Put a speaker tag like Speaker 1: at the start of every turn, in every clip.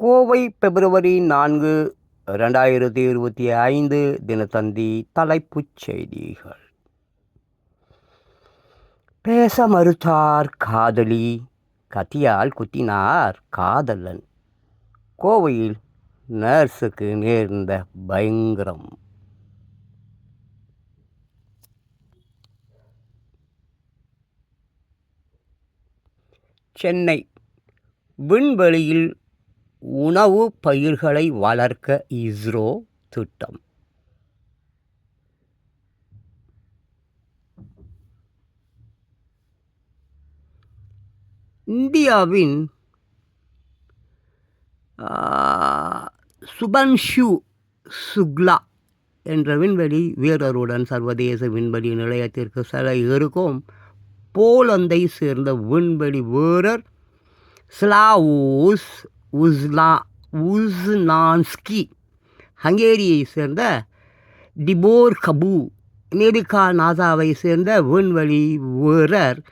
Speaker 1: கோவை பிப்ரவரி நான்கு ரெண்டாயிரத்தி இருபத்தி ஐந்து தினத்தந்தி தலைப்புச் செய்திகள். பேச மறுத்தார் காதலி. கத்தியால் குத்தினார் காதலன். கோவையில் நர்ஸுக்கு நேர்ந்த பயங்கரம். சென்னை விண்வெளியில் உணவு பயிர்களை வளர்க்க இஸ்ரோ திட்டம். இந்தியாவின் சுபன்ஷு சுக்லா என்ற விண்வெளி வீரருடன் சர்வதேச விண்வெளி நிலையத்திற்கு செல்ல இருக்கும் போலந்தை சேர்ந்த விண்வெளி வீரர் ஸ்லாவூஸ் உஸ்லா உஸ்னான்ஸ்கி. ஹங்கேரியை சேர்ந்த டிபோர் கபு. அமெரிக்கா நாசாவை சேர்ந்த விண்வெளி வீரர்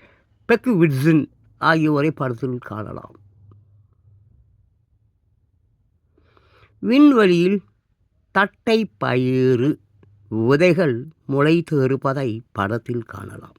Speaker 1: பெக்குவிட்ஸின் ஆகியோரை படத்தில் காணலாம். விண்வெளியில் தட்டை பயிறு விதைகள் முளைத்து இருப்பதை படத்தில் காணலாம்.